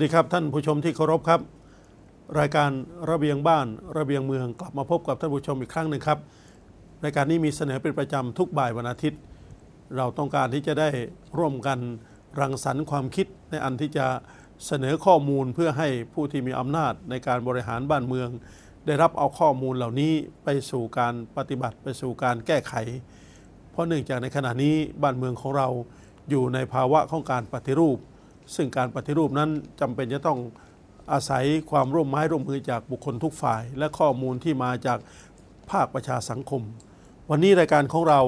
วัสดีครับท่านผู้ชมที่เคารพครับ รายการระเบียงบ้านระเบียงเมืองกลับมาพบกับท่านผู้ชมอีกครั้งหนึ่งครับรายการนี้มีเสนอเป็นประจำทุกบ่ายวันอาทิตย์ เราต้องการที่จะได้ร่วมกันรังสรรค์ความคิดในอันที่จะเสนอข้อมูลเพื่อให้ผู้ที่มีอำนาจในการบริหารบ้านเมือง ได้รับเอาข้อมูลเหล่านี้ไปสู่การปฏิบัติไปสู่การแก้ไข เพราะเนื่องจากในขณะนี้บ้านเมืองของเราอยู่ในภาวะของการปฏิรูป ซึ่งการปฏิรูปนั้นจำเป็นจะต้องอาศัยความร่วมไม้ร่วมมือจากบุคคลทุกฝ่าย และข้อมูลที่มาจากภาคประชาสังคม วันนี้รายการของเรา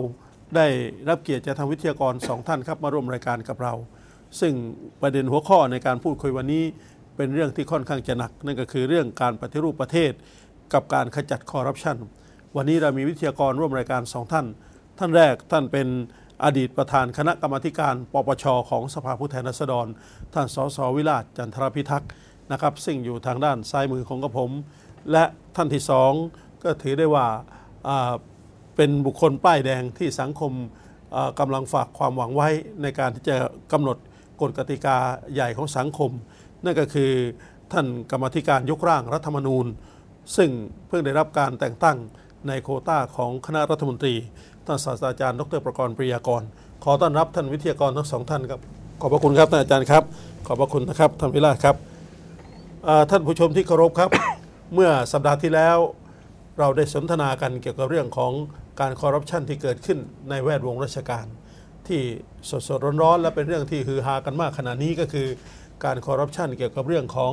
ได้รับเกียรติจากทางวิทยากรสองท่านครับมาร่วมรายการกับเรา ซึ่งประเด็นหัวข้อในการพูดคุยวันนี้เป็นเรื่องที่ค่อนข้างจะหนัก นั่นก็คือเรื่องการปฏิรูปประเทศ กับการขจัดคอร์รัปชันวันนี้เรามีวิทยากรร่วมรายการสองท่าน ท่านแรกท่านเป็น อดีตประธานคณะกรรมการปปชของสภาผู้แทนราษฎร ท่านสสวิราชจันทรพิทักษ์นะครับซึ่งอยู่ทางด้านซ้ายมือของกระผม และท่านที่สองก็ถือได้ว่าเป็นบุคคลป้ายแดงที่สังคมอ่ากำลังฝากความหวังไว้ในการที่จะกำหนดกฎกติกาใหญ่ของสังคม นั่นก็คือท่านกรรมธิการยกร่างรัฐธรรมนูญ ซึ่งเพิ่งได้รับการแต่งตั้งในโคต้าของคณะรัฐมนตรี ท่านศาสตราจารย์ดรประกรณ์ปริยากร ขอต้อนรับท่านวิทยากรทั้งสองท่านครับขอบพระคุณครับท่านอาจารย์ครับ ขอบพระคุณนะครับท่านวิราครับท่านผู้ชมที่เคารพครับ เมื่อสัปดาห์ที่แล้ว เราได้สนทนากันเกี่ยวกับเรื่องของการคอร์รัปชันที่เกิดขึ้นในแวดวงราชการ ที่สดสดๆร้อนๆและเป็นเรื่องที่ฮือฮากันมากขณะนี้ก็คือ การคอร์รัปชันเกี่ยวกับเรื่องของ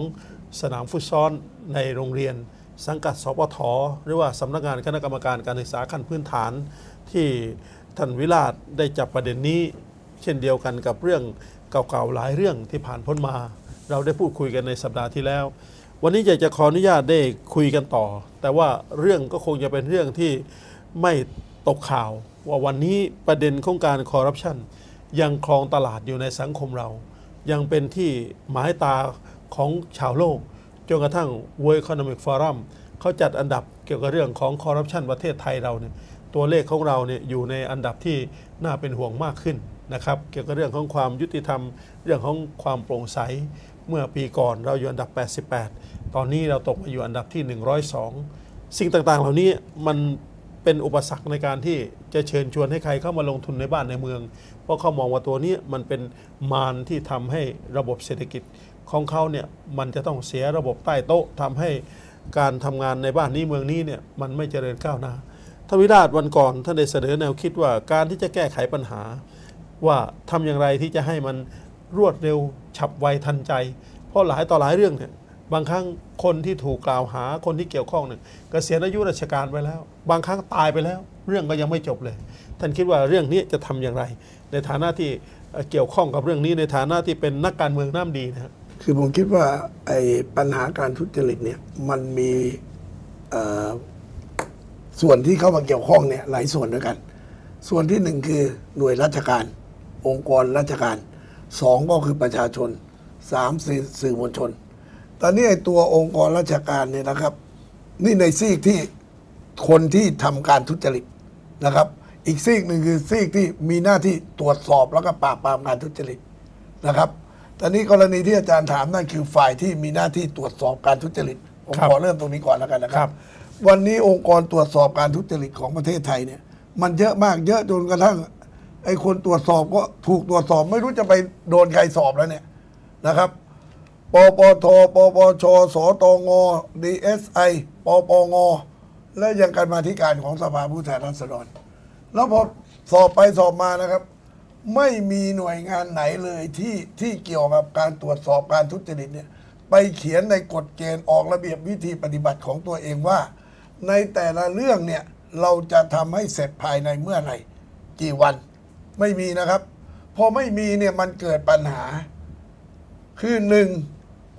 สนามฟุตซอลในโรงเรียน สังกัดสปทหรือว่าสำนักงานคณะกรรมการการศึกษาขั้นพื้นฐาน ที่ท่านวิราชได้จับประเด็นนี้ เช่นเดียวกันกับเรื่องเก่าๆหลายเรื่องที่ผ่านพ้นมา เราได้พูดคุยกันในสัปดาห์ที่แล้ว วันนี้อยากจะขออนุญาตได้คุยกันต่อ แต่ว่าเรื่องก็คงจะเป็นเรื่องที่ไม่ตกข่าว ว่าวันนี้ประเด็นของการคอร์รัปชันยังครองตลาดอยู่ในสังคมเรา ยังเป็นที่หมายตาของชาวโลกจนกระทั่ง World Economic Forum เขาจัดอันดับเกี่ยวกับเรื่องของคอร์รัปชันประเทศไทยเราเนี่ย ตัวเลขของเราเนี่ยอยู่ในอันดับที่น่าเป็นห่วงมากขึ้นนะครับ เกี่ยวกับเรื่องของความยุติธรรม เรื่องของความโปร่งใส เมื่อปีก่อนเราอยู่อันดับ 88 ตอนนี้เราตกมาอยู่อันดับที่ 102 สิ่งต่างๆ เหล่านี้มันเป็นอุปสรรคในการที่จะเชิญชวนให้ใครเข้ามาลงทุนในบ้านในเมือง เพราะเขามองว่าตัวนี้มันเป็นมารที่ทำให้ระบบเศรษฐกิจของเขาเนี่ยมันจะต้องเสียระบบใต้โต๊ะทำให้การทำงานในบ้านนี้เมืองนี้เนี่ยมันไม่เจริญก้าวหน้า ทวิราชวันก่อนท่านได้เสนอแนวคิดว่าการที่จะแก้ไขปัญหา ว่าทำอย่างไรที่จะให้มันรวดเร็วฉับไวทันใจ เพราะหลายต่อหลายเรื่องเนี่ยบางครั้งคนที่ถูกกล่าวหาคนที่เกี่ยวข้องเนี่ยเกษียณอายุราชการไปแล้ว บางครั้งตายไปแล้ว เรื่องก็ยังไม่จบเลย ท่านคิดว่าเรื่องนี้จะทำอย่างไร ในฐานะที่เกี่ยวข้องกับเรื่องนี้ในฐานะที่เป็นนักการเมืองน้ำดีนะครับคือผมคิดว่าไอ้ปัญหาการทุจริตเนี่ยมันมีอ ส่วนที่เข้ามาเกี่ยวข้องเนี่ยหลายส่วนด้วยกัน ส่วนที่หนึ่งคือหน่วยราชการ องค์กรราชการสองก็คือประชาชนสามสื่อสื่อมวลชน ตอนนี้ไอ้ตัวองค์กรราชการเนี่ยนะครับ นี่ในซีกที่คนที่ทำการทุจริตนะครับ อีกซีกหนึ่งคือซีกที่มีหน้าที่ตรวจสอบแล้วก็ปราบปรามการทุจริตนะครับตอนนี้กรณีที่อาจารย์ถามนั่นคือฝ่ายที่มีหน้าที่ตรวจสอบการทุจริตผมครับขอเริ่มตรงนี้ก่อนแล้วกันนะคครัรับบ วันนี้องค์กรตรวจสอบการทุจริตของประเทศไทยเนี่ย มันเยอะมากเยอะจนกระทั่ง ไอ้คนตรวจสอบก็ถูกตรวจสอบไม่รู้จะไปโดนใครสอบแล้วเนี่ยนะครับปปทปปชสตง DSI ปปงและยังการมาธิการของสภาผู้แทนราษฎร แล้วพอสอบไปสอบมานะครับ ไม่มีหน่วยงานไหนเลยที่ที่เกี่ยวกับการตรวจสอบการทุจริตเนี่ยไปเขียนในกฎเกณฑ์ออกระเบียบวิธีปฏิบัติของตัวเองว่า ในแต่ละเรื่องเนี่ยเราจะทำให้เสร็จภายในเมื่อไหร่กี่วัน ไม่มีนะครับ พอไม่มีเนี่ยมันเกิดปัญหา คือหนึ่ง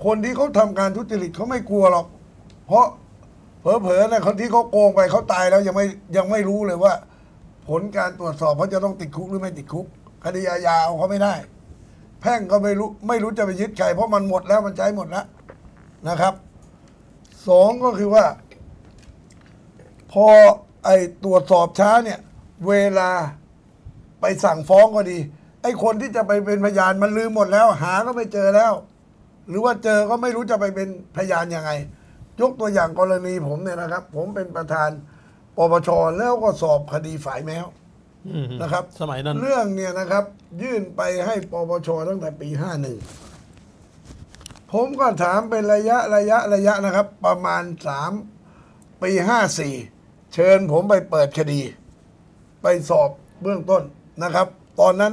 คนที่เขาทำการทุจริตเขาไม่กลัวหรอก เพราะเผลอๆนะคนที่เขาโกงไปเขาตายแล้วยังไม่ยังไม่รู้เลยว่า ผลการตรวจสอบเขาจะต้องติดคุกหรือไม่ติดคุกคดีอาญาเอาเขาไม่ได้ แพ่งก็ไม่รู้ไม่รู้จะไปยึดใครเพราะมันหมดแล้วมันใช้หมดแล้วนะครับสองก็คือว่า พอไอ้ตรวจสอบช้าเนี่ย เวลาไปสั่งฟ้องก็ดี ไอ้คนที่จะไปเป็นพยานมันลืมหมดแล้ว หาก็ไม่เจอแล้ว หรือว่าเจอก็ไม่รู้จะไปเป็นพยานยังไง ยกตัวอย่างกรณีผมเนี่ยนะครับ ผมเป็นประธานปปชแล้วก็สอบคดีฝ่ายแมวอืมนะครับ สมัยนั้น เรื่องเนี่ยนะครับ ยื่นไปให้ปปชตั้งแต่ปีห้าหนึ่งผมก็ถามเป็นระยะระยะระยะนะครับ ประมาณสามปีห้าสี่ เชิญผมไปเปิดคดี ไปสอบเบื้องต้นนะครับ ตอนนั้น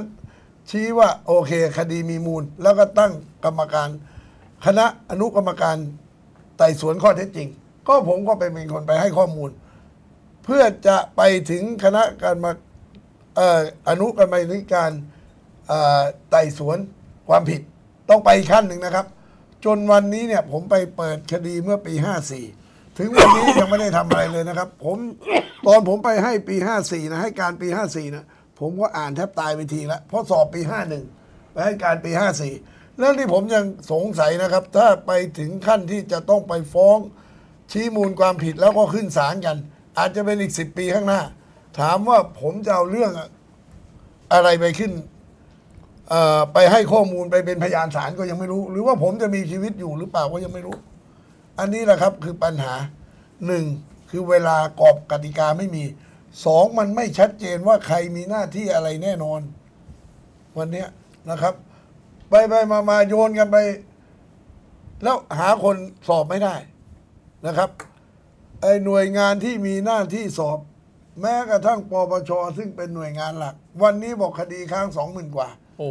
ชี้ว่าโอเคคดีมีมูล แล้วก็ตั้งกรรมการ คณะอนุกรรมการไต่สวนข้อเท็จจริง ก็ผมก็เป็นคนไปให้ข้อมูล เพื่อจะไปถึงคณะการมาเอ่ออนุกรรมการไต่สวนความผิดต้องไปขั้นหนึ่งนะครับ จนวันนี้เนี่ยผมไปเปิดคดีเมื่อปี 54 ถึงวันนี้ยังไม่ได้ทำอะไรเลยนะครับ ผมตอนผมไปให้ปี 54 นะ ให้การปี 54 นะ ผมก็อ่านแทบตายไปทีล้วเพราะสอบปี 51 ไปให้การปี 54แล้วที่ผมยังสงสัยนะครับ ถ้าไปถึงขั้นที่จะต้องไปฟ้องชี้มูลความผิดแล้วก็ขึ้นศาลกัน อาจจะเป็นอีกสิบปีข้างหน้า ถามว่าผมจะเอาเรื่องอะไรไปขึ้นไปให้ข้อมูลไปเป็นพยานศาลก็ยังไม่รู้ หรือว่าผมจะมีชีวิตอยู่หรือเปล่าก็ยังไม่รู้ อันนี้แหละครับคือปัญหาหนึ่งคือเวลากรอบกติกาไม่มีสองมันไม่ชัดเจนว่าใครมีหน้าที่อะไรแน่นอน วันเนี้ยนะครับ ไปไปมามาโยนกันไป แล้วหาคนสอบไม่ได้นะครับไอ้หน่วยงานที่มีหน้าที่สอบ แม้กระทั่งปปชซึ่งเป็นหน่วยงานหลัก วันนี้บอกคดีค้างสองหมื่นกว่าโอ้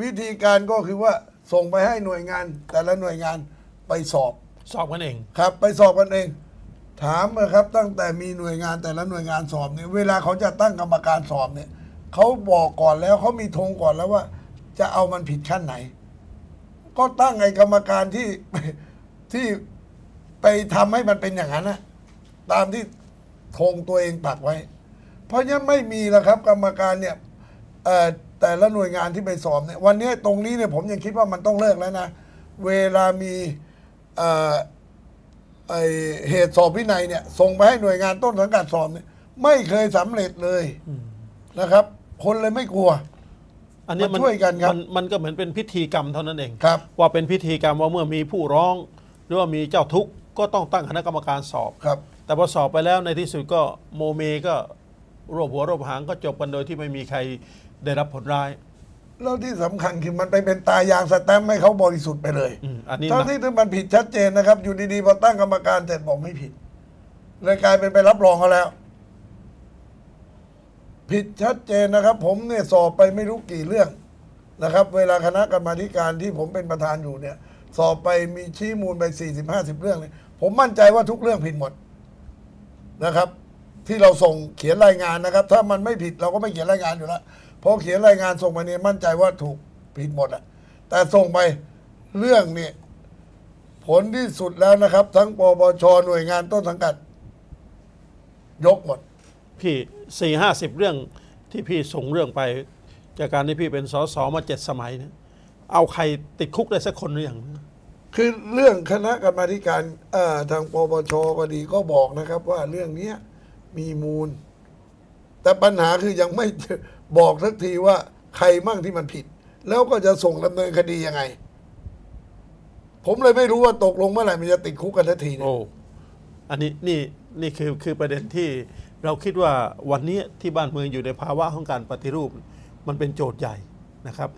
วิธีการก็คือว่าส่งไปให้หน่วยงาน แต่ละหน่วยงานไปสอบ สอบกันเอง ครับไปสอบกันเอง ถามนะครับ ตั้งแต่มีหน่วยงานแต่ละหน่วยงานสอบเนี่ยเวลาเขาจะตั้งกรรมการสอบเนี่ยเขาบอกก่อนแล้วเขามีธงก่อนแล้วว่า จะเอามันผิดขั้นไหน ก็ตั้งไอ้กรรมการที่ที่ไปทำให้มันเป็นอย่างนั้นนะตามที่ธงตัวเองปักไว้ เพราะฉะนั้นไม่มีแล้วครับ กรรมการเนี่ยเอ่อแต่ละหน่วยงานที่ไปสอบเนี่ยวันนี้ตรงนี้เนี่ยผมยังคิดว่ามันต้องเลิกแล้วนะ เวลามี เอ่อไอเหตุสอบวินัยเนี่ยส่งไปให้หน่วยงานต้นสังกัดสอบเนี่ยไม่เคยสำเร็จเลยนะครับ คนเลยไม่กลัว อันนี้มาช่วยกันครับมันมันก็เหมือนเป็นพิธีกรรมเท่านั้นเองครับ ว่าเป็นพิธีกรรมว่าเมื่อมีผู้ร้อง หรือว่ามีเจ้าทุกข์ก็ต้องตั้งคณะกรรมการสอบครับ แต่พอสอบไปแล้วในที่สุดก็โมเมก็รวบหัวรวบหางก็จบกันโดยที่ไม่มีใครได้รับผลร้าย แล้วที่สำคัญคือมันไปเป็นตายางสแตมป์ให้เขาบริสุทธิ์ไปเลยอืมอันนี้ทั้งนะที่ถ้ามันผิดชัดเจนนะครับ อยู่ดีๆพอตั้งกรรมการเสร็จบอกไม่ผิดเลยกลายเป็นไปรับรองเขาแล้ว ผิดชัดเจนนะครับ ผมเนี่ยสอบไปไม่รู้กี่เรื่องนะครับ เวลาคณะกรรมาธิการที่ผมเป็นประธานอยู่เนี่ย สอบไปมีชี้มูลไปสี่สิบห้าสิบเรื่องเลยผมมั่นใจว่าทุกเรื่องผิดหมดนะครับ ที่เราส่งเขียนรายงานนะครับ ถ้ามันไม่ผิดเราก็ไม่เขียนรายงานอยู่แล้ว พอเขียนรายงานส่งไปเนี่ยมั่นใจว่าถูกผิดหมดอะแต่ส่งไปเรื่องเนี่ยผลที่สุดแล้วนะครับ ทั้งปปชหน่วยงานต้นสังกัด ยกหมด พี่สี่ห้าสิบเรื่องที่พี่ส่งเรื่องไป จากการที่พี่เป็นสสมาเจ็ดสมัยเนี่ยเอาใครติดคุกได้สักคนหรือยังคือเรื่องคณะกรรมาธิการเอ่อทางปปชก็ดีก็บอกนะครับ ว่าเรื่องเนี้ยมีมูล แต่ปัญหาคือยังไม่ บอกสักทีว่าใครมั่งที่มันผิด แล้วก็จะส่งดำเนินคดียังไง ผมเลยไม่รู้ว่าตกลงเมื่อไหร่มันจะติดคุกกันทันทีเนี่ยโอ้อันนี้นี่นี่คือคือประเด็นที่เราคิดว่าวันนี้ที่บ้านเมืองอยู่ในภาวะของการปฏิรูป มันเป็นโจทย์ใหญ่นะครับ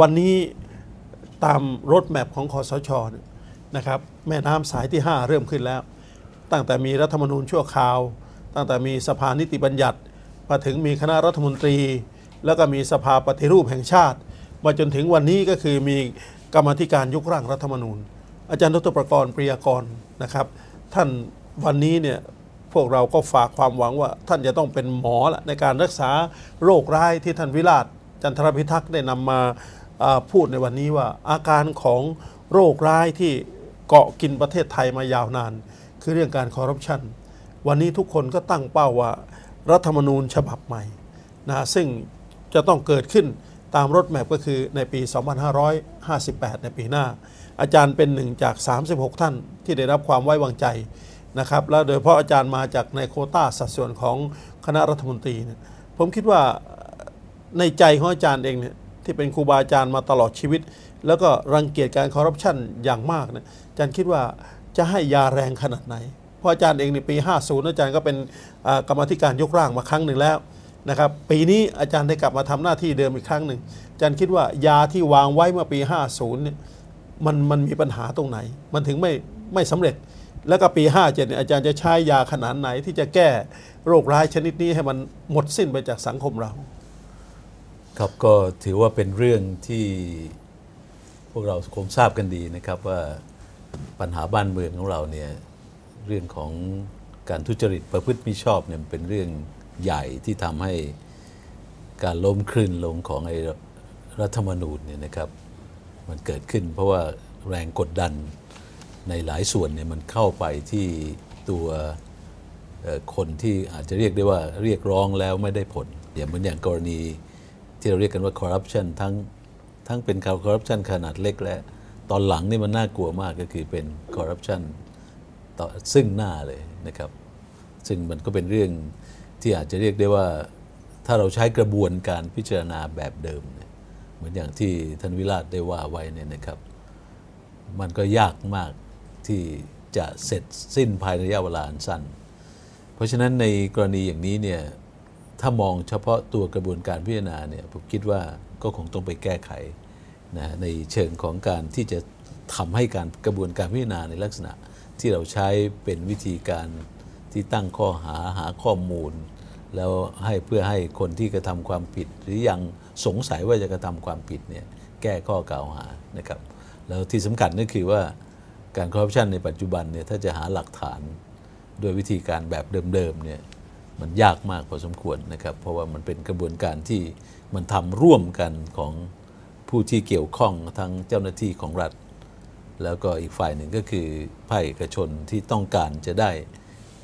วันนี้ตามรถแมพของคอสชเนี่ยนะครับแม่น้ำสายที่ 5 เริ่มขึ้นแล้ว ตั้งแต่มีรัฐธรรมนูญชั่วคราว ตั้งแต่มีสภานิติบัญญัติ มาถึงมีคณะรัฐมนตรี แล้วก็มีสภาปฏิรูปแห่งชาติ มาจนถึงวันนี้ก็คือมีกรรมธิการยกร่างรัฐธรรมนูญ อาจารย์ดรประกรณ์ปริยากรนะครับ ท่านวันนี้เนี่ยพวกเราก็ฝากความหวังว่าท่านจะต้องเป็นหมอละในการรักษาโรคร้ายที่ท่านวิราช จันทรพิทักษ์ได้นำมาอ่าพูดในวันนี้ว่าอาการของโรคร้ายที่เกาะกินประเทศไทยมายาวนาน คือเรื่องการคอร์รัปชันวันนี้ทุกคนก็ตั้งเป้าว่า รัฐธรรมนูญฉบับใหม่นะซึ่งจะต้องเกิดขึ้นตามรถแมพก็คือในปี 2558 ในปีหน้า อาจารย์เป็นหนึ่งจาก 36 ท่านที่ได้รับความไว้วางใจนะครับแล้วโดยเฉพาะอาจารย์มาจากในโคต้าสัดส่วนของคณะรัฐมนตรีเนี่ยผมคิดว่าในใจของอาจารย์เองเนี่ยที่เป็นครูบาอาจารย์มาตลอดชีวิต แล้วก็รังเกียจการคอร์รัปชันอย่างมากเนี่ยอาจารย์คิดว่าจะให้ยาแรงขนาดไหน เพราะอาจารย์เองในปี 50 อาจารย์ก็เป็นกรรมธิการยกร่างมาครั้งหนึ่งแล้วนะครับปีนี้อาจารย์ได้กลับมาทำหน้าที่เดิมอีกครั้งหนึ่งอาจารย์คิดว่ายาที่วางไว้เมื่อปี 50เนี่ยมันมันมีปัญหาตรงไหน มันถึงไม่ไม่สำเร็จ แล้วก็ปี 57เนี่ยอาจารย์จะใช้ยาขนาดไหนที่จะแก้โรคร้ายชนิดนี้ให้มันหมดสิ้นไปจากสังคมเรา ครับก็ถือว่าเป็นเรื่องที่พวกเราคงทราบกันดีนะครับว่าปัญหาบ้านเมืองของเราเนี่ย เรื่องของการทุจริตประพฤติมิชอบเนี่ยเป็นเรื่องใหญ่ที่ทำให้การล้มคลื่นลงของไอ้รัฐธรรมนูญเนี่ยนะครับมันเกิดขึ้นเพราะว่าแรงกดดันในหลายส่วนเนี่ยมันเข้าไปที่ตัวคนที่อาจจะเรียกได้ว่าเรียกร้องแล้วไม่ได้ผลอย่างเหมือนอย่างกรณีที่เราเรียกกันว่าคอร์รัปชันทั้งทั้งเป็นคอร์รัปชันขนาดเล็กและตอนหลังนี่มันน่ากลัวมากก็คือเป็นคอร์รัปชัน ต่อซึ่งหน้าเลยนะครับ ซึ่งมันก็เป็นเรื่องที่อาจจะเรียกได้ว่าถ้าเราใช้กระบวนการพิจารณาแบบเดิมเเหมือนอย่างที่ท่านวิราชได้ว่าไว้เนี่ยนะครับ มันก็ยากมากที่จะเสร็จสิ้นภายในระยะเวลาอันสั้น เพราะฉะนั้นในกรณีอย่างนี้เนี่ยถ้ามองเฉพาะตัวกระบวนการพิจารณาเนี่ยผมคิดว่าก็คงต้องไปแก้ไขนะในเชิงของการที่จะทำให้การกระบวนการพิจารณาในลักษณะ ที่เราใช้เป็นวิธีการที่ตั้งข้อหาหาข้อมูล แล้วให้เพื่อให้คนที่กระทำความผิด หรือยังสงสัยว่าจะกระทำความผิดเนี่ยแก้ข้อกล่าวหานะครับ แล้วที่สำคัญก็คือว่าการคอร์รัปชันในปัจจุบันเนี่ยถ้าจะหาหลักฐานด้วยวิธีการแบบเดิมๆเนี่ยมันยากมากพอสมควรนะครับ เพราะว่ามันเป็นกระบวนการที่มันทำร่วมกันของผู้ที่เกี่ยวข้องทั้งเจ้าหน้าที่ของรัฐ แล้วก็อีกฝ่ายหนึ่งก็คือภาคเอกชนที่ต้องการจะได้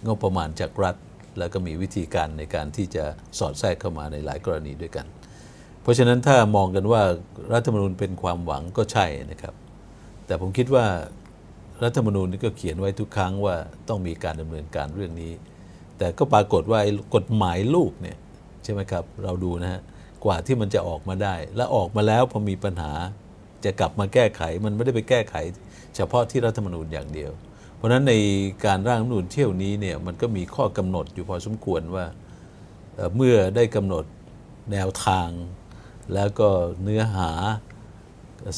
งบประมาณจากรัฐ แล้วก็มีวิธีการในการที่จะสอดแทรกเข้ามาในหลายกรณีด้วยกัน เพราะฉะนั้นถ้ามองกันว่ารัฐธรรมนูญเป็นความหวังก็ใช่นะครับ แต่ผมคิดว่ารัฐธรรมนูญนี่ก็เขียนไว้ทุกครั้งว่าต้องมีการดำเนินการเรื่องนี้ แต่ก็ปรากฏว่ากฎหมายลูกเนี่ยใช่ไหมครับเราดูนะฮะกว่าที่มันจะออกมาได้ และออกมาแล้วพอมีปัญหาจะกลับมาแก้ไขมันไม่ได้ไปแก้ไข เฉพาะที่รัฐธรรมนูญอย่างเดียว เพราะฉะนั้นในการร่างรัฐธรรมนูญเที่ยวนี้เนี่ยมันก็มีข้อกำหนดอยู่พอสมควรว่าเมื่อได้กำหนดแนวทาง แล้วก็เนื้อหา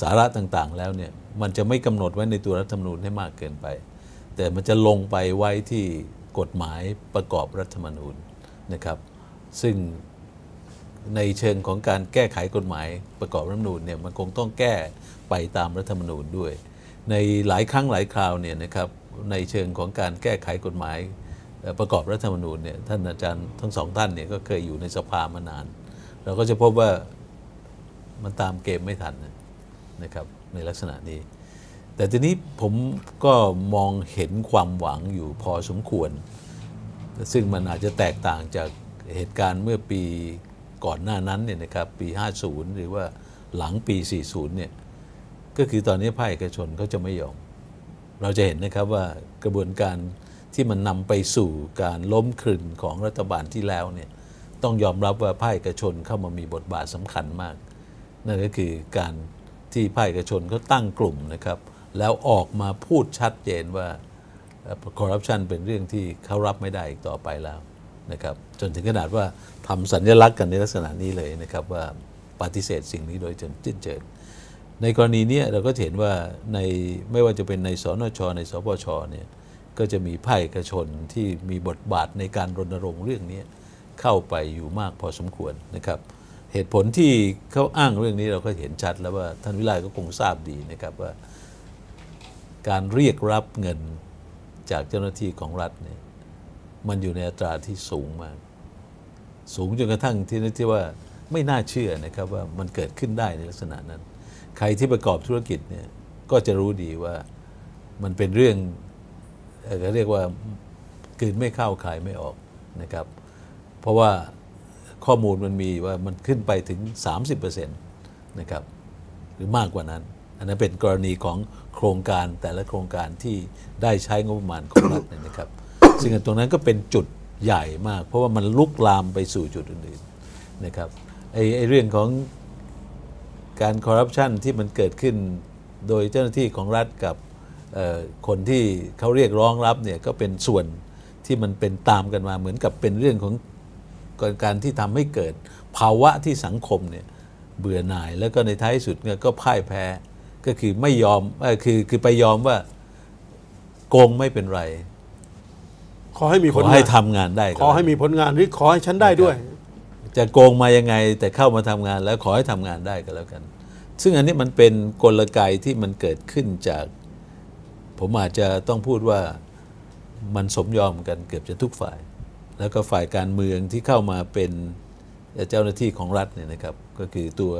สาระต่างๆ แล้วเนี่ยมันจะไม่กำหนดไว้ในตัวรัฐธรรมนูญให้มากเกินไป แต่มันจะลงไปไว้ที่กฎหมายประกอบรัฐธรรมนูญนะครับ ซึ่งในเชิงของการแก้ไขกฎหมายประกอบรัฐธรรมนูญเนี่ยมันคงต้องแก้ไปตามรัฐธรรมนูญด้วย ในหลายครั้งหลายคราวเนี่ยนะครับในเชิงของการแก้ไขกฎหมายประกอบรัฐธรรมนูญเนี่ยท่านอาจารย์ทั้งสองท่านเนี่ยก็เคยอยู่ในสภามานาน เราก็จะพบว่ามันตามเกมไม่ทันนะครับในลักษณะนี้ แต่ทีนี้ผมก็มองเห็นความหวังอยู่พอสมควร ซึ่งมันอาจจะแตกต่างจากเหตุการณ์เมื่อปีก่อนหน้านั้นเนี่ยนะครับปี 50 หรือว่าหลังปี 40เนี่ย ก็คือตอนนี้ภาคเอกชนเขาจะไม่ยอม เราจะเห็นนะครับว่ากระบวนการที่มันนำไปสู่การล้มคลึนของรัฐบาลที่แล้วเนี่ยต้องยอมรับว่าภาคเอกชนเข้ามามีบทบาทสำคัญมาก นั่นก็คือการที่ภาคเอกชนเขาตั้งกลุ่มนะครับ แล้วออกมาพูดชัดเจนว่าคอร์รัปชันเป็นเรื่องที่เขารับไม่ได้อีกต่อไปแล้วนะครับจนถึงขนาดว่าทำสัญลักษณ์กันในลักษณะนี้เลยนะครับว่าปฏิเสธสิ่งนี้โดยจนสิ้นเชิง ในกรณีนี้เราก็เห็นว่าในไม่ว่าจะเป็นในสนช ในสปชเนี่ยก็จะมีภาคเอกชนที่มีบทบาทในการรณรงค์เรื่องนี้เข้าไปอยู่มากพอสมควรนะครับ เหตุผลที่เขาอ้างเรื่องนี้เราก็เห็นชัดแล้วว่าท่านวิไลก็คงทราบดีนะครับว่า การเรียกรับเงินจากเจ้าหน้าที่ของรัฐเนี่ยมันอยู่ในอัตราที่สูงมาก สูงจนกระทั่งที่ที่ว่าไม่น่าเชื่อนะครับว่ามันเกิดขึ้นได้ในลักษณะนั้น ใครที่ประกอบธุรกิจเนี่ยก็จะรู้ดีว่ามันเป็นเรื่องเอ่อเขาเรียกว่ากลืนไม่เข้าขายไม่ออกนะครับ เพราะว่าข้อมูลมันมีว่ามันขึ้นไปถึง 30%นะครับหรือมากกว่านั้น อันนั้นเป็นกรณีของโครงการแต่ละโครงการที่ได้ใช้งบประมาณของรัฐนะครับ ซึ่งตรงนั้นก็เป็นจุดใหญ่มาก เพราะว่ามันลุกลามไปสู่จุดอื่นๆนะครับไอไอ้เรื่องของ การคอร์รัปชันที่มันเกิดขึ้นโดยเจ้าหน้าที่ของรัฐกับเอ่อคนที่เขาเรียกร้องรับเนี่ยก็เป็นส่วนที่มันเป็นตามกันมาเหมือนกับเป็นเรื่องของการที่ทำให้เกิด ภาวะที่สังคมเนี่ยเบื่อหน่าย แล้วก็ในท้ายสุดเนี่ยก็พ่ายแพ้ก็คือไม่ยอมเอ่อคือคือไปยอมว่าโกงไม่เป็นไร ขอให้มีขผลองให้านทำงานได้ก็ขอให้มีผลงานหรือขอให้ฉันได้ด้วย จะโกงมายังไงแต่เข้ามาทำงานแล้วขอให้ทำงานได้ก็แล้วกัน ซึ่งอันนี้มันเป็นกลไกที่มันเกิดขึ้นจาก ผมอาจจะต้องพูดว่ามันสมยอมกันเกือบจะทุกฝ่าย แล้วก็ฝ่ายการเมืองที่เข้ามาเป็นเจ้าหน้าที่ของรัฐเนี่ยนะครับ ก็คือตัว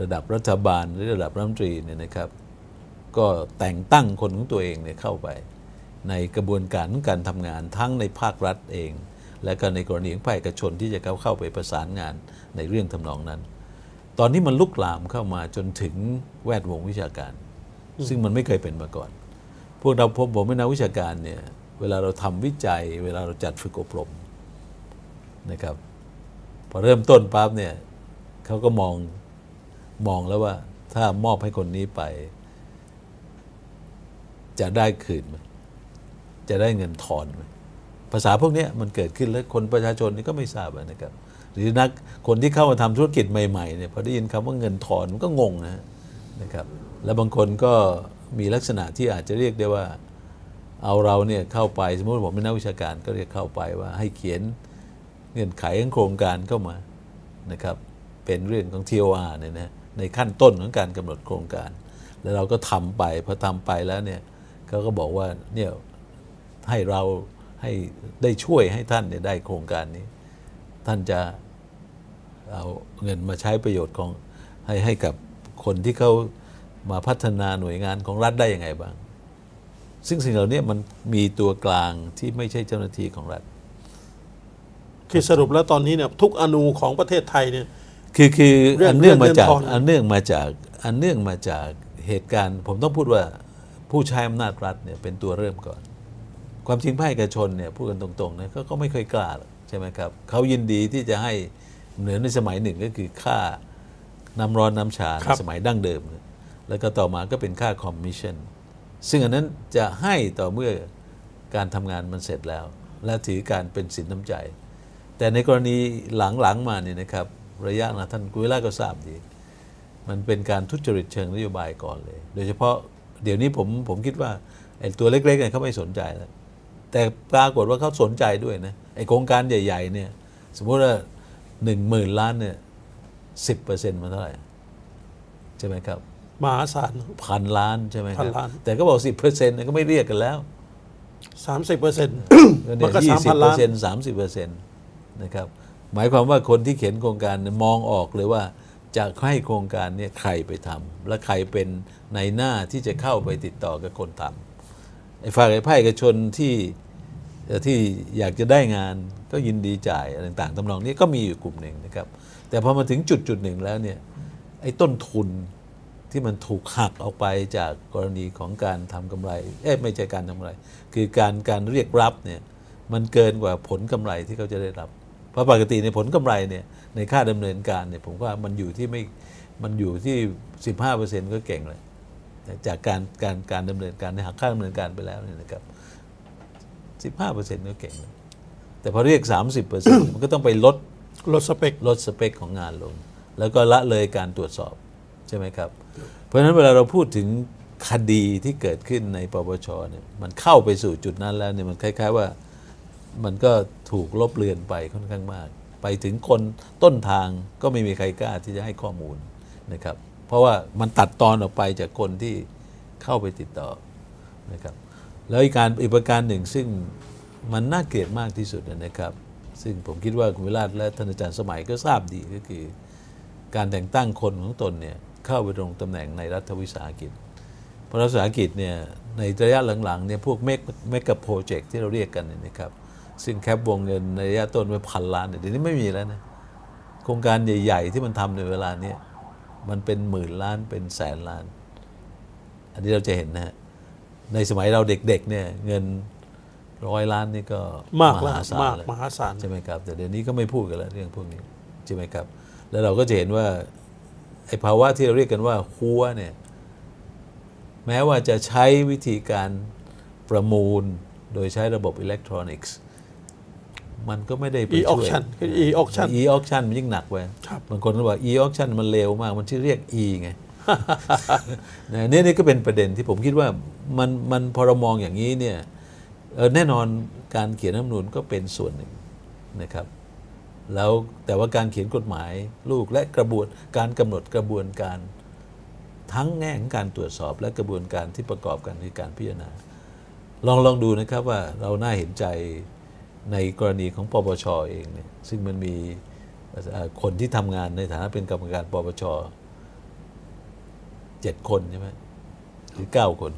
ระดับรัฐบาลหรือระดับรัฐมนตรีเนี่ยนะครับ ก็แต่งตั้งคนของตัวเองเนี่ยเข้าไป ในกระบวนการของการทำงานทั้งในภาครัฐเอง และก็ในกรณีของภาคเอกชนที่จะเข้าเข้าไปประสานงานในเรื่องทำนองนั้น ตอนนี้มันลุกลามเข้ามาจนถึงแวดวงวิชาการ ซึ่งมันไม่เคยเป็นมาก่อน พวกเราผมผมเป็นนักวิชาการเนี่ยเวลาเราทำวิจัย เวลาเราจัดฝึกอบรมนะครับพอเริ่มต้นปั๊บเนี่ยเขาก็มองมองแล้วว่าถ้ามอบให้คนนี้ไป จะได้คืนไหมจะได้เงินทอนไหม ภาษาพวกนี้มันเกิดขึ้นแล้วคนประชาชนนี่ก็ไม่ทราบนะครับ หรือนักคนที่เข้ามาทำธุรกิจใหม่ๆเนี่ยพอได้ยินคำว่าเงินทอนมันก็งงนะนะครับ แล้วบางคนก็มีลักษณะที่อาจจะเรียกได้ว่าเอาเราเนี่ยเข้าไปสมมติผมเป็นนักวิชาการก็เรียกเข้าไปว่าให้เขียนเงื่อนไขของโครงการเข้ามานะครับ เป็นเรื่องของ TOR เนี่ยนะในขั้นต้นของการกำหนดโครงการ แล้วเราก็ทำไปพอทำไปแล้วเนี่ยเขาก็บอกว่าเนี่ยให้เรา ให้ได้ช่วยให้ท่านเนี่ยได้โครงการนี้ ท่านจะเอาเงินมาใช้ประโยชน์ของให้ให้กับคนที่เขามาพัฒนาหน่วยงานของรัฐได้ยังไงบ้าง ซึ่งสิ่งเหล่านี้มันมีตัวกลางที่ไม่ใช่เจ้าหน้าที่ของรัฐ คือสรุปแล้วตอนนี้เนี่ยทุกอนูของประเทศไทยเนี่ยคือคือเรื่องอันเนื่องมาจากเรื่องเงินทอนอันเนื่องมาจากอันเนื่องมาจากเหตุการณ์ ผมต้องพูดว่าผู้ใช้อำนาจรัฐเนี่ยเป็นตัวเริ่มก่อน ความจริงภาคเอกชนเนี่ยพูดกันตรงๆนะเขาก็ไม่เคยกล้าหรอกใช่ไหมครับเขายินดีที่จะให้เหมือนในสมัยหนึ่งก็คือค่าน้ำร้อนน้ำชาในครับสมัยดั้งเดิมเนี่ยแล้วก็ต่อมาก็เป็นค่าคอมมิชชั่นซึ่งอันนั้นจะให้ต่อเมื่อการทำงานมันเสร็จแล้ว และถือการเป็นสินน้ำใจ แต่ในกรณีหลังๆมาเนี่ยนะครับระยะนะท่านกุยล่าก็ทราบดี มันเป็นการทุจริตเชิงนโยบายก่อนเลย โดยเฉพาะเดี๋ยวนี้ผมผมคิดว่าไอ้ตัวเล็กๆเนี่ยเขาไม่สนใจแล้ว แต่ปรากฏว่าเขาสนใจด้วยนะไอ้โครงการใหญ่ ๆ เนี่ยสมมติว่าหนึ่งหมื่นล้านเนี่ยสิบเปอร์เซ็นต์มันเท่าไหร่ใช่ไหมครับมหาศาล พันล้านใช่ไหมคพัรันบล้าน แต่ก็บอกสิบเปอร์เซ็นต์ก็ไม่เรียกกันแล้วสามสิบเปอร์เซ็นต์ก็มันก็ยี่สามสิบพันเปอล้าน ร์เซ็นต์สามสิบเปอร์เซ็นต์นะครับหมายความว่าคนที่เขียนโครงการเนี่ยมองออกเลยว่าจะให้โครงการเนี่ยใครไปทำและใครเป็นในหน้าที่จะเข้าไปติดต่อกับคนทำไอ้ ฝ่ายภาคเอกชนที่ที่อยากจะได้งานก็ยินดีจ่ายอะไรต่างๆทำนองนี้ก็มีอยู่กลุ่มหนึ่งนะครับ แต่พอมาถึงจุดจุดหนึ่งแล้วเนี่ยไอ้ต้นทุนที่มันถูกหักออกไปจากกรณีของการทำกำไร เอ๊ะไม่ใช่การทำกำไร คือการการเรียกรับเนี่ยมันเกินกว่าผลกำไรที่เขาจะได้รับ เพราะปกติในผลกำไรเนี่ยในค่าดำเนินการเนี่ยผมว่ามันอยู่ที่ไม่มันอยู่ที่ 15%ก็เก่งเลย จากการการการดำเนินการในหักค่าดำเนินการไปแล้วเนี่ยนะครับ15%ก็เก่งแล้วแต่พอเรียก30%มันก็ต้องไปลดลดสเปคลดสเปคของงานลง แล้วก็ละเลยการตรวจสอบใช่ไหมครับ เพราะฉะนั้นเวลาเราพูดถึงคดีที่เกิดขึ้นในปปชเนี่ยมันเข้าไปสู่จุดนั้นแล้วเนี่ยมันคล้าย ๆว่ามันก็ถูกลบเลือนไปค่อนข้างมาก ไปถึงคนต้นทางก็ไม่มีใครกล้าที่จะให้ข้อมูลนะครับ เพราะว่ามันตัดตอนออกไปจากคนที่เข้าไปติดต่อนะครับแล้วอีกการอีกประการหนึ่งซึ่งมันน่าเกลียดมากที่สุดนะครับ ซึ่งผมคิดว่าคุณวิราชและท่านอาจารย์สมัยก็ทราบดีก็คือ การแต่งตั้งคนของตนเนี่ยเข้าไปลงตำแหน่งในรัฐวิสาหกิจ เพราะรัฐวิสาหกิจเนี่ยในระยะหลังๆเนี่ยพวกเมกเมกะโปรเจกต์ที่เราเรียกกันเนี่ยนะครับซึ่งแคปวงเงินในระยะต้นไว้พันล้านเนี่ยเดี๋ยวนี้ไม่มีแล้วนะโครงการใหญ่ ๆ ที่มันทำในเวลาเนี้ย มันเป็นหมื่นล้านเป็นแสนล้าน อันนี้เราจะเห็นนะฮะในสมัยเราเด็กๆเนี่ยเงินร้อยล้านนี่ก็มากแล้วหศลมากแล้วมหาศาลใช่ไหมครับ แต่เดี๋ยวนี้ก็ไม่พูดกันแล้วเรื่องพวกนี้ใช่ไหมครับ แล้วเราก็จะเห็นว่าไอ้ภาวะที่เราเรียกกันว่าหัวเนี่ยแม้ว่าจะใช้วิธีการประมูลโดยใช้ระบบอิเล็กทรอนิกส์ มันก็ไม่ได้ไป e ช่วย auction คือ e auction e auction มันยิ่งหนักไปครับบางคนก็บอก e auction มันเลวมาก มันชื่อเรียก e ไงนะเนี่ยนี่ก็เป็นประเด็นที่ผมคิดว่ามันมันพอเรามองอย่างนี้เนี่ยเออแน่นอนการเขียนรัฐธรรมนูญก็เป็นส่วนหนึ่งนะครับ แล้วแต่ว่าการเขียนกฎหมายลูกและกระบวนการกำหนดกระบวนการทั้งแง่ของการตรวจสอบและกระบวนการที่ประกอบกันในการพิจารณา ลองลองดูนะครับว่าเราน่าเห็นใจ ในกรณีของปปชเองเนี่ยซึ่งมันมีคนที่ทำงานในฐานะเป็นกรรมการปปชเจ็ดคนใช่ไหมหรือเก้าคน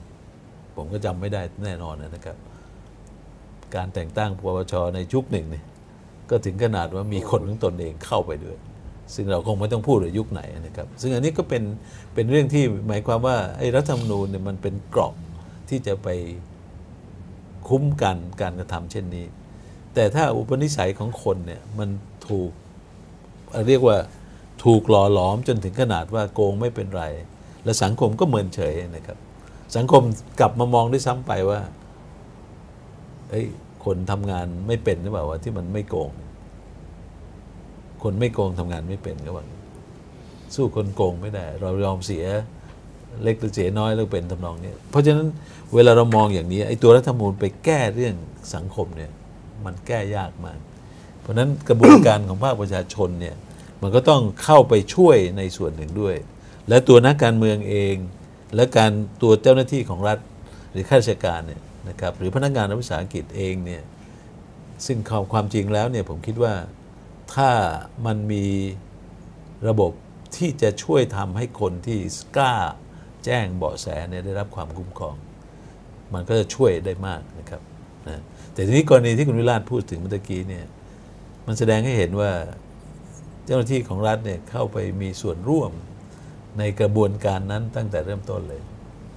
ผมก็จำไม่ได้แน่นอนนะครับ การแต่งตั้งปปชในยุคหนึ่งเนี่ยก็ถึงขนาดว่ามีคนของตนเองเข้าไปด้วย ซึ่งเราคงไม่ต้องพูดเลยยุคไหนนะครับ ซึ่งอันนี้ก็เป็นเป็นเรื่องที่หมายความว่าไอ้รัฐธรรมนูญเนี่ยมันเป็นกรอบที่จะไปคุ้มกันการกระทำเช่นนี้ แต่ถ้าอุปนิสัยของคนเนี่ยมันถูกเรียกว่าถูกหล่อหลอมจนถึงขนาดว่าโกงไม่เป็นไร และสังคมก็เมินเฉยนะครับ สังคมกลับมามองด้วยซ้ำไปว่าเอ้ยคนทำงานไม่เป็นหรือเปล่าวะที่มันไม่โกง คนไม่โกงทำงานไม่เป็นก็ว่าสู้คนโกงไม่ได้ เรายอมเสียเล็กหรือเสียน้อยแล้วเป็นทำนองนี้เพราะฉะนั้นเวลาเรามองอย่างนี้ไอ้ตัวรัฐธรรมนูญไปแก้เรื่องสังคมเนี่ย มันแก้ยากมาก เพราะนั้นกระบวนการของภาคประชาชนเนี่ยมันก็ต้องเข้าไปช่วยในส่วนหนึ่งด้วย และตัวนักการเมืองเอง และการตัวเจ้าหน้าที่ของรัฐหรือข้าราชการเนี่ยนะครับหรือพนักงานรัฐวิสาหกิจเองเนี่ยซึ่งความความจริงแล้วเนี่ยผมคิดว่าถ้ามันมีระบบที่จะช่วยทำให้คนที่กล้าแจ้งเบาะแสเนี่ยได้รับความคุ้มครอง มันก็จะช่วยได้มากนะครับนะ แต่ทีนี้กรณีที่คุณวิราชพูดถึงเมื่อกี้เนี่ยมันแสดงให้เห็นว่าเจ้าหน้าที่ของรัฐเนี่ยเข้าไปมีส่วนร่วมในกระบวนการนั้นตั้งแต่เริ่มต้นเลย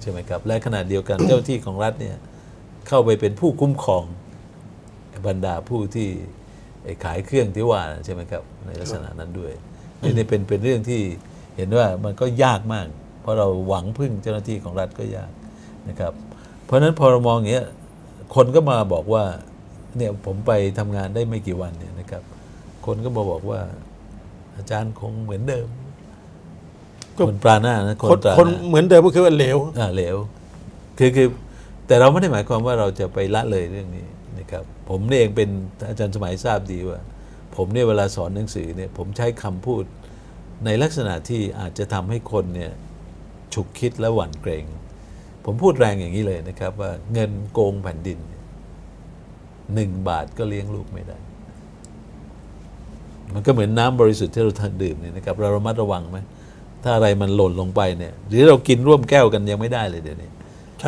ใช่ไหมครับและขณะเดียวกันเจ้าหน้าที่ของรัฐเนี่ยเข้าไปเป็นผู้คุ้มครองบรรดาผู้ที่ขายเครื่องที่ว่าใช่ไหมครับในลักษณะนั้นด้วยนี่นี่เป็นเป็นเรื่องที่เห็นว่ามันก็ยากมาก เพราะเราหวังพึ่งเจ้าหน้าที่ของรัฐก็ยากนะครับ เพราะฉะนั้นพอเรามองอย่างเงี้ย คนก็มาบอกว่าเนี่ยผมไปทำงานได้ไม่กี่วันเนี่ยนะครับ คนก็มาบอกว่า อาจารย์คงเหมือนเดิมก็คนปราหน้านะคนคนปราหคนน้าเหมือนเดิมก็คือว่าเหลวอ่าเหลวคือคือแต่เราไม่ได้หมายความว่าเราจะไปละเลยเรื่องนี้นะครับ ผมเนี่ยเองเป็นอาจารย์สมัยทราบดีว่า ผมเนี่ยเวลาสอนหนังสือเนี่ย ผมใช้คำพูดในลักษณะที่อาจจะทำให้คนเนี่ยฉุกคิดและหวั่นเกรง ผมพูดแรงอย่างนี้เลยนะครับ ว่าเงินโกงแผ่นดินเนี่ยหนึ่งบาทก็เลี้ยงลูกไม่ได้ มันก็เหมือนน้ำบริสุทธิ์ที่เราทานดื่มเนี่ยนะครับ เราระมัดระวังไหมถ้าอะไรมันหล่นลงไปเนี่ย หรือเรากินร่วมแก้วกันยังไม่ได้เลยเดี๋ยวนี้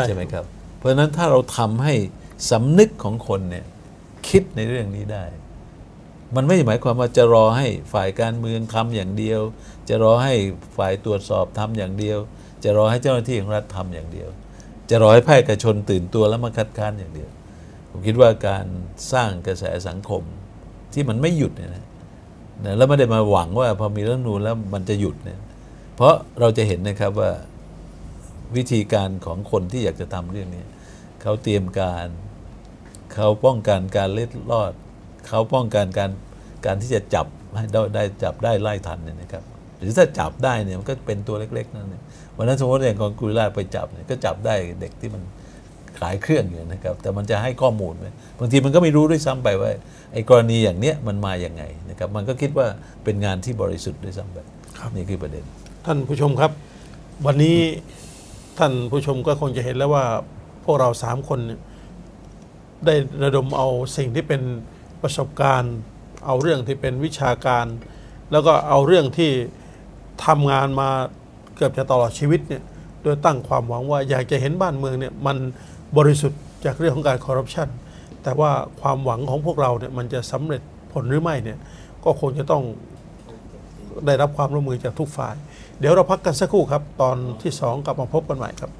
ใช่ไหมครับ เพราะฉะนั้นถ้าเราทำให้สำนึกของคนเนี่ยคิดในเรื่องนี้ได้ มันไม่ได้หมายความว่าจะรอให้ฝ่ายการเมืองทำอย่างเดียว จะรอให้ฝ่ายตรวจสอบทำอย่างเดียว จะรอให้เจ้าหน้าที่ของรัฐทำอย่างเดียว จะรอให้ภาคเอกชนตื่นตัวแล้วมาคัดค้านอย่างเดียว ผมคิดว่าการสร้างกระแสสังคมที่มันไม่หยุดเนี่ยนะแล้วไม่ได้มาหวังว่าพอมีรัฐนูญแล้วมันจะหยุดเนี่ยเพราะเราจะเห็นนะครับว่าวิธีการของคนที่อยากจะทำเรื่องนี้เขาเตรียมการเขาป้องกันการเล็ดลอดเขาป้องกันการการที่จะจับให้ได้จับได้ไล่ทันเนี่ยนะครับ หรือถ้าจับได้เนี่ยมันก็เป็นตัวเล็กๆนั่นเอง วันนั้นสมมติอย่างของกุลราชไปจับเนี่ยก็จับได้เด็กที่มันขายเครื่องอยู่นะครับ แต่มันจะให้ข้อมูลไหมบางทีมันก็ไม่รู้ด้วยซ้ำไปว่าไอ้กรณีอย่างเนี้ยมันมาอย่างไงนะครับ มันก็คิดว่าเป็นงานที่บริสุทธิ์ด้วยซ้ำไปนี่คือประเด็น ท่านผู้ชมครับ วันนี้ท่านผู้ชมก็คงจะเห็นแล้วว่าพวกเราสามคนเนี่ยได้ระดมเอาสิ่งที่เป็นประสบการณ์ เอาเรื่องที่เป็นวิชาการ แล้วก็เอาเรื่องที่ทำงานมา เกือบจะตลอดชีวิตเนี่ยโดยตั้งความหวังว่าอยากจะเห็นบ้านเมืองเนี่ยมันบริสุทธิ์จากเรื่องของการคอร์รัปชันแต่ว่าความหวังของพวกเราเนี่ยมันจะสำเร็จผลหรือไม่เนี่ยก็คงจะต้องได้รับความร่วมมือจากทุกฝ่าย เดี๋ยวเราพักกันสักครู่ครับ ตอนที่ 2 กลับมาพบกันใหม่ครับ